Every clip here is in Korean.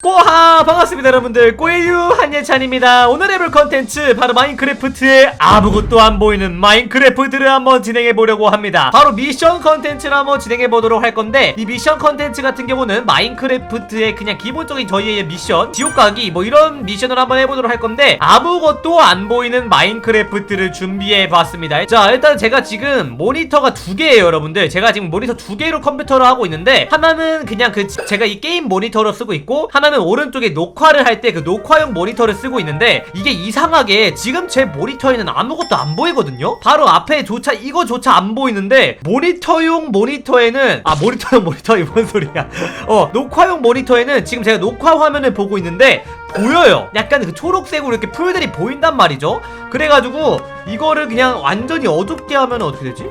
꼬하 반갑습니다 여러분들. 꼬에유 한예찬입니다. 오늘 해볼 컨텐츠 바로 마인크래프트의 아무것도 안 보이는 마인크래프트를 한번 진행해 보려고 합니다. 바로 미션 컨텐츠를 한번 진행해 보도록 할 건데 이 미션 컨텐츠 같은 경우는 마인크래프트의 그냥 기본적인 저희의 미션 지옥 가기 뭐 이런 미션을 한번 해보도록 할 건데 아무것도 안 보이는 마인크래프트를 준비해 봤습니다. 자 일단 제가 지금 모니터가 두 개예요 여러분들. 제가 지금 모니터 두 개로 컴퓨터를 하고 있는데 하나는 그냥 그 지- 제가 이 게임 모니터로 쓰고 있고 하나 는 오른쪽에 녹화를 할 때 그 녹화용 모니터를 쓰고 있는데 이게 이상하게 지금 제 모니터에는 아무것도 안 보이거든요? 바로 앞에 조차 이거조차 안 보이는데 모니터용 모니터에는 아 모니터용 모니터? 이뭔 소리야. 어 녹화용 모니터에는 지금 제가 녹화 화면을 보고 있는데 보여요. 약간 그 초록색으로 이렇게 풀들이 보인단 말이죠? 그래가지고 이거를 그냥 완전히 어둡게 하면 어떻게 되지?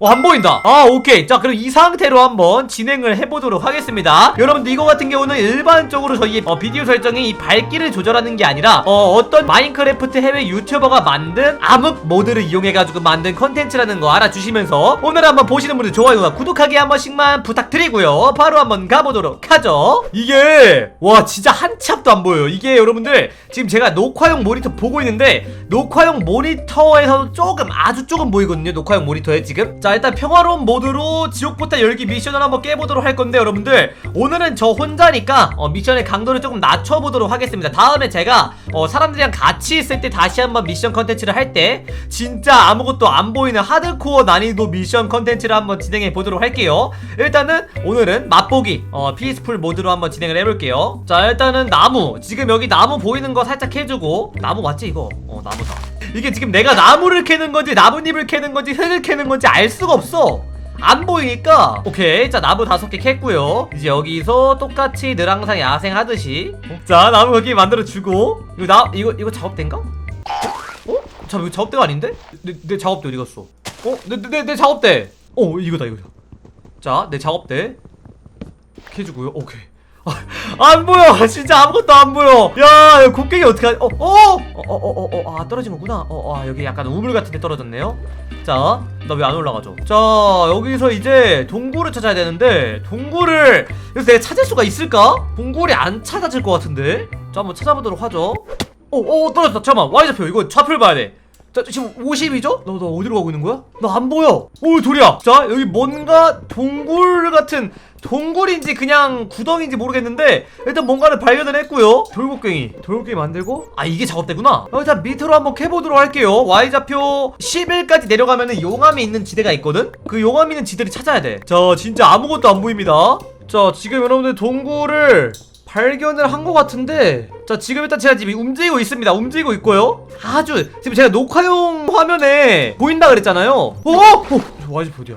어, 안 보인다. 아, 오케이. 자, 그럼 이 상태로 한번 진행을 해보도록 하겠습니다. 여러분들, 이거 같은 경우는 일반적으로 저희 어, 비디오 설정이 이 밝기를 조절하는 게 아니라, 어, 어떤 마인크래프트 해외 유튜버가 만든 암흑 모드를 이용해가지고 만든 컨텐츠라는 거 알아주시면서, 오늘 한번 보시는 분들 좋아요와 구독하기 한 번씩만 부탁드리고요. 바로 한번 가보도록 하죠. 이게, 와, 진짜 한치 앞도 안 보여요. 이게 여러분들, 지금 제가 녹화용 모니터 보고 있는데, 녹화용 모니터에서도 조금, 아주 조금 보이거든요. 녹화용 모니터에 지금. 자, 일단 평화로운 모드로 지옥포탈 열기 미션을 한번 깨보도록 할 건데, 여러분들, 오늘은 저 혼자니까, 어, 미션의 강도를 조금 낮춰보도록 하겠습니다. 다음에 제가, 어, 사람들이랑 같이 있을 때 다시 한번 미션 컨텐츠를 할 때, 진짜 아무것도 안 보이는 하드코어 난이도 미션 컨텐츠를 한번 진행해 보도록 할게요. 일단은, 오늘은 맛보기, 어, 피스풀 모드로 한번 진행을 해볼게요. 자, 일단은 나무. 지금 여기 나무 보이는 거 살짝 해주고, 나무 맞지, 이거? 어, 나무다. 이게 지금 내가 나무를 캐는 건지, 나뭇잎을 캐는 건지, 흙을 캐는 건지 알 수가 없어. 안 보이니까 오케이 자 나무 다섯 개 캤고요 이제 여기서 똑같이 늘 항상 야생하듯이 어, 자 나무 여기 만들어주고 이거 나 이거 이거 작업대인가? 어? 잠 이거 작업대가 아닌데? 내, 내 작업대 어디 갔어? 어? 내, 내, 내, 내 작업대 어 이거다 이거다 자 내 작업대 캐주고요 오케이 아, 안 보여. 진짜 아무것도 안 보여. 야 곡괭이 어떡하지? 어? 어? 어어어어아 떨어진 거구나. 어, 아 여기 약간 우물 같은 데 떨어졌네요. 자 나 왜 안 올라가죠? 자 여기서 이제 동굴을 찾아야 되는데 동굴을 여기서 내가 찾을 수가 있을까? 동굴이 안 찾아질 것 같은데? 자 한번 찾아보도록 하죠. 어어 떨어졌다. 잠깐만. Y 좌표. 이거 좌표를 봐야 돼 자, 지금 50이죠? 너, 너 어디로 가고 있는 거야? 나 안 보여. 오, 돌이야. 자, 여기 뭔가 동굴 같은, 동굴인지 그냥 구덩인지 모르겠는데, 일단 뭔가를 발견을 했고요. 돌고갱이. 돌고갱이 만들고, 아, 이게 작업대구나. 어, 일단 밑으로 한번 캐보도록 할게요. Y좌표 11까지 내려가면은 용암이 있는 지대가 있거든? 그 용암 있는 지대를 찾아야 돼. 자, 진짜 아무것도 안 보입니다. 자, 지금 여러분들 동굴을 발견을 한 것 같은데 자 지금 일단 제가 지금 움직이고 있습니다. 움직이고 있고요. 아주 지금 제가 녹화용 화면에 보인다 그랬잖아요. 어? 어? 와이즈 어디야.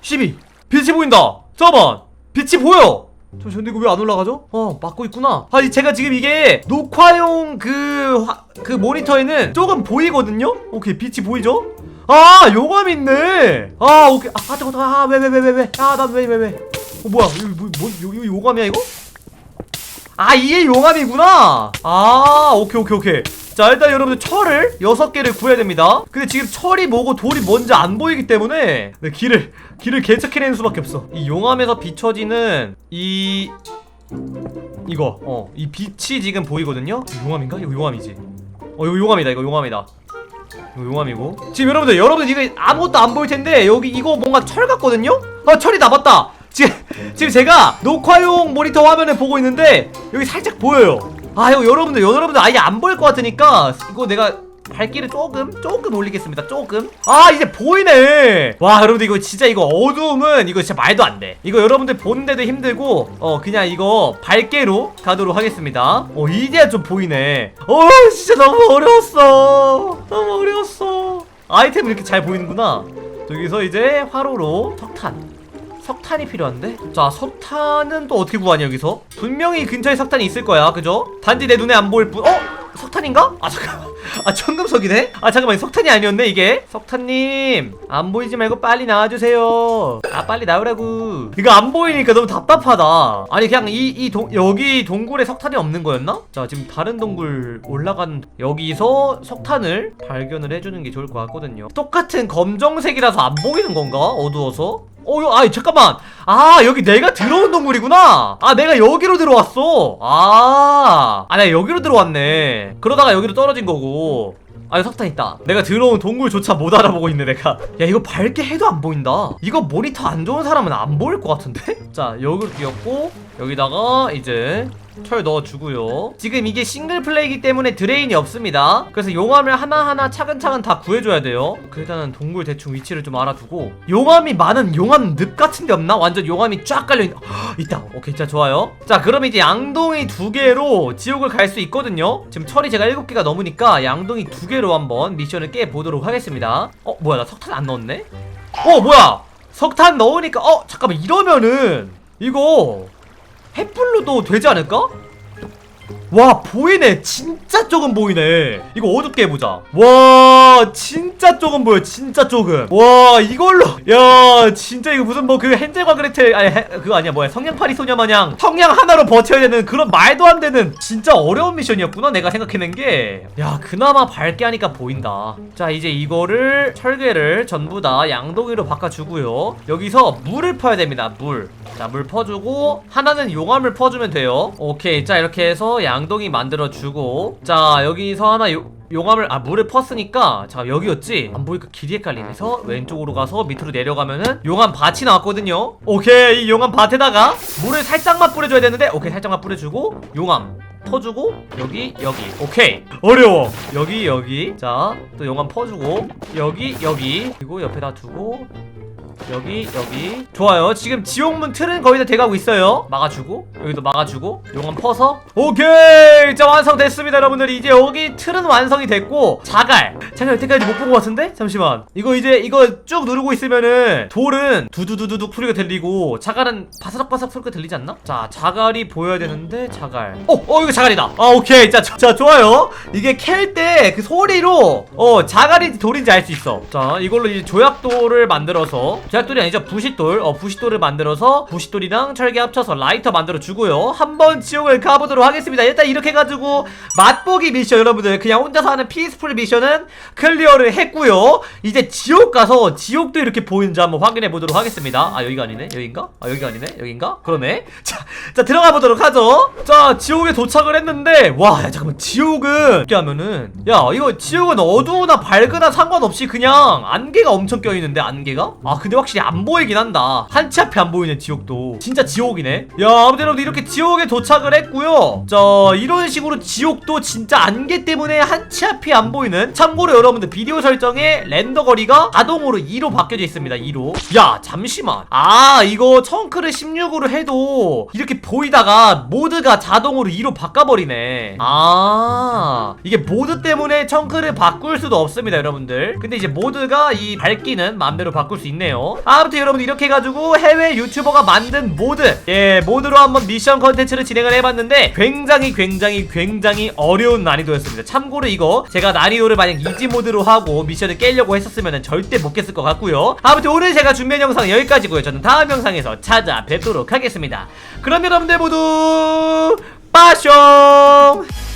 12 빛이 보인다. 잠깐만 빛이 보여. 잠시만 근데 이거 왜 안 올라가죠? 어 막고 있구나. 아 이- 제가 지금 이게 녹화용 그, 화, 그 모니터에는 조금 보이거든요? 오케이 빛이 보이죠? 아 용암 있네. 아 오케이. 아 잠깐 아왜 왜 왜 왜왜아나 왜왜 왜? 어 뭐야? 이거 뭐, 뭐 이거 용암이야 이거? 아 이게 용암이구나. 아 오케이 오케이 오케이. 자 일단 여러분들 철을 6개를 구해야 됩니다. 근데 지금 철이 뭐고 돌이 뭔지 안 보이기 때문에 네, 길을 길을 개척해내는 수밖에 없어. 이 용암에서 비춰지는 이 이거 어 이 빛이 지금 보이거든요? 이거 용암인가? 이거 용암이지. 어 이거 용암이다 이거 용암이다. 이거 용암이고. 지금 여러분들 여러분들 이거 아무것도 안 보일 텐데 여기 이거 뭔가 철 같거든요? 아 철이 나봤다 지금 지금 제가 녹화용 모니터 화면을 보고 있는데 여기 살짝 보여요. 아 이거 여러분들 여러분들 아예 안 보일 것 같으니까 이거 내가 밝기를 조금 조금 올리겠습니다. 조금. 아 이제 보이네. 와 여러분들 이거 진짜 이거 어두움은 이거 진짜 말도 안 돼. 이거 여러분들 보는데도 힘들고 어 그냥 이거 밝게로 가도록 하겠습니다. 어 이제야 좀 보이네. 어 진짜 너무 어려웠어. 너무 어려웠어. 아이템 이렇게 잘 보이는구나. 여기서 이제 화로로 석탄 석탄이 필요한데? 자 석탄은 또 어떻게 구하냐 여기서? 분명히 근처에 석탄이 있을 거야 그죠? 단지 내 눈에 안 보일 뿐 어? 석탄인가? 아 잠깐만 아 청금석이네? 아 잠깐만 석탄이 아니었네 이게 석탄님 안 보이지 말고 빨리 나와주세요 아 빨리 나오라고 이거 안 보이니까 너무 답답하다 아니 그냥 이, 이 동, 여기 동굴에 석탄이 없는 거였나? 자 지금 다른 동굴 올라간 여기서 석탄을 발견을 해주는 게 좋을 것 같거든요 똑같은 검정색이라서 안 보이는 건가? 어두워서? 어, 여- 아이, 잠깐만. 아, 여기 내가 들어온 동굴이구나. 아, 내가 여기로 들어왔어. 아, 아, 내가 여기로 들어왔네. 그러다가 여기로 떨어진 거고. 아, 여기 석탄 있다. 내가 들어온 동굴조차 못 알아보고 있네, 내가. 야, 이거 밝게 해도 안 보인다. 이거 모니터 안 좋은 사람은 안 보일 것 같은데? 자, 여기로 뛰었고, 여기다가 이제 철 넣어주고요. 지금 이게 싱글 플레이기 때문에 드레인이 없습니다. 그래서 용암을 하나하나 차근차근 다 구해줘야 돼요. 그 일단은 동굴 대충 위치를 좀 알아두고 용암이 많은 용암 늪 같은 데 없나? 완전 용암이 쫙 깔려있는 헉, 있다. 오케이 자 좋아요. 자 그럼 이제 양동이 두 개로 지옥을 갈 수 있거든요. 지금 철이 제가 일곱 개가 넘으니까 양동이 두 개로 한번 미션을 깨보도록 하겠습니다. 어 뭐야 나 석탄 안 넣었네? 어 뭐야 석탄 넣으니까 어 잠깐만 이러면은 이거 햇불로도 되지 않을까? 와 보이네. 진짜 조금 보이네. 이거 어둡게 해보자. 와 진짜 조금 보여. 진짜 조금. 와 이걸로. 야 진짜 이거 무슨 뭐 그 헨젤과 그레텔 아니 해- 그거 아니야. 뭐야. 성냥팔이 소녀 마냥 성냥 하나로 버텨야 되는 그런 말도 안 되는 진짜 어려운 미션이었구나 내가 생각해낸 게 야 그나마 밝게 하니까 보인다. 자 이제 이거를 철개를 전부 다 양동이로 바꿔주고요. 여기서 물을 퍼야 됩니다 물자물 퍼주고 하나는 용암을 퍼주면 돼요. 오케이. 자 이렇게 해서 양 동이 만들어주고 자 여기서 하나 요, 용암을 아 물을 퍼으니까 자 여기였지? 안 보니까 길이 헷갈리네 그래서 왼쪽으로 가서 밑으로 내려가면은 용암 밭이 나왔거든요. 오케이 이 용암 밭에다가 물을 살짝만 뿌려줘야 되는데 오케이 살짝만 뿌려주고 용암 퍼주고 여기 여기. 오케이. 어려워. 여기 여기. 자 또 용암 퍼주고 여기 여기. 그리고 옆에다 두고 여기 여기. 좋아요. 지금 지옥문 틀은 거의 다 돼가고 있어요. 막아주고 여기도 막아주고. 용암 퍼서. 오케이! 자 완성됐습니다 여러분들. 이제 여기 틀은 완성이 됐고 자갈. 자갈 여태까지 못 본 것 같은데? 잠시만. 이거 이제 이거 쭉 누르고 있으면은 돌은 두두두두둑 소리가 들리고 자갈은 바사삭바삭 소리가 들리지 않나? 자 자갈이 보여야 되는데 자갈. 어! 어 이거 자갈이다. 아 오케이. 자, 자, 자 좋아요. 이게 캘 때 그 소리로 어 자갈인지 돌인지 알 수 있어. 자 이걸로 이제 조약돌을 만들어서 조약돌이 아니죠. 부싯돌. 어 부싯돌을 만들어서 부싯돌이랑 철개 합쳐서 라이터 만들어 주고요. 한번 지옥을 가보도록 하겠습니다. 일단 이렇게 해가지고 맛보기 미션 여러분들 그냥 혼자서 하는 피스풀 미션은 클리어를 했고요. 이제 지옥 가서 지옥도 이렇게 보이는지 한번 확인해 보도록 하겠습니다. 아 여기가 아니네? 여긴가? 아 여기가 아니네? 여긴가? 그러네. 자, 자 들어가 보도록 하죠. 자 지옥에 도착을 했는데 와 야, 잠깐만. 지옥은 이렇게 하면은 야 이거 지옥은 어두우나 밝으나 상관없이 그냥 안개가 엄청 껴있는데 안개가? 아 근데 확실히 안 보이긴 한다. 한치 앞에 안 보이네 지옥도. 진짜 지옥이네. 야 아무튼 여러분들 이렇게 지옥에 도착을 했고요. 자 이런 식으로 지옥도 진짜 안개 때문에 한치 앞이 안 보이는 참고로 여러분들 비디오 설정에 렌더 거리가 자동으로 2로 바뀌어져 있습니다 2로. 야 잠시만. 아 이거 청크를 16으로 해도 이렇게 보이다가 모드가 자동으로 2로 바꿔버리네. 아 이게 모드 때문에 청크를 바꿀 수도 없습니다 여러분들. 근데 이제 모드가 이 밝기는 마음대로 바꿀 수 아무튼 여러분 이렇게 해가지고 해외 유튜버가 만든 모드 예 모드로 한번 미션 컨텐츠를 진행을 해봤는데 굉장히 굉장히 굉장히 어려운 난이도였습니다. 참고로 이거 제가 난이도를 만약 이지 모드로 하고 미션을 깨려고 했었으면 절대 못 깼을 것 같고요. 아무튼 오늘 제가 준비한 영상 여기까지고요. 저는 다음 영상에서 찾아뵙도록 하겠습니다. 그럼 여러분들 모두 빠숑